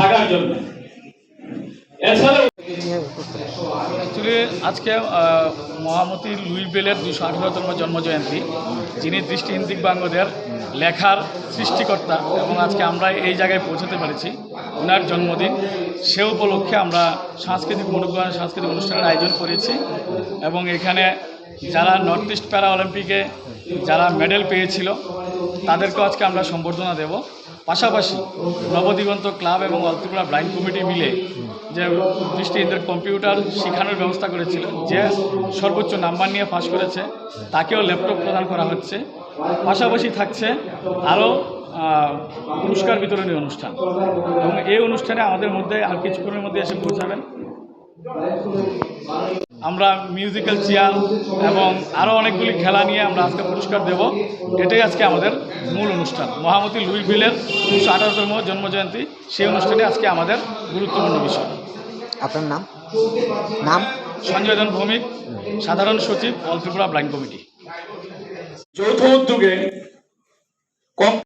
থাকার জন্য। এছাড়াও অ্যাকচুয়ালি আজকে মহামতি লুই বেলের দুশো আঠারোতম জন্মজয়ন্তী, যিনি দৃষ্টিহীন দিব্যাঙ্গদের লেখার সৃষ্টিকর্তা এবং আজকে আমরা এই জায়গায় পৌঁছতে পেরেছি। ওনার জন্মদিন, সে উপলক্ষে আমরা সাংস্কৃতিক অনুগ্রহ সাংস্কৃতিক অনুষ্ঠানের আয়োজন করেছি এবং এখানে যারা নর্থ ইস্ট প্যারা অলিম্পিকে যারা মেডেল পেয়েছিল, তাদেরকেও আজকে আমরা সম্বর্ধনা দেব। পাশাপাশি নবদিগন্ত ক্লাব এবং অল্ত্রিপুরা ব্লাইন্ড কমিটি মিলে যে দৃষ্টিহীনদের কম্পিউটার শেখানোর ব্যবস্থা করেছিল, যে সর্বোচ্চ নাম্বার নিয়ে পাশ করেছে, তাকেও ল্যাপটপ প্রদান করা হচ্ছে। পাশাপাশি থাকছে আরও পুরস্কার বিতরণী অনুষ্ঠান। এবং এই অনুষ্ঠানে আমাদের মধ্যে আর কিছুক্ষণের মধ্যে এসে পৌঁছাবেন। আমরা মিউজিক্যাল চেয়ার এবং আরও অনেকগুলি খেলা নিয়ে আমরা আজকে পুরস্কার দেব। এটাই আজকে আমাদের মূল অনুষ্ঠান। মহামতি লুই বিলের দুশো আঠারোতম জন্মজয়ন্তী সেই অনুষ্ঠানে আজকে আমাদের গুরুত্বপূর্ণ বিষয়। আপনার নাম? নাম? সঞ্জয় ধন ভৌমিক সাধারণ সচিব অল ত্রিপুরা ব্লাইন্ড কমিটি। যৌথ উদ্যোগে কম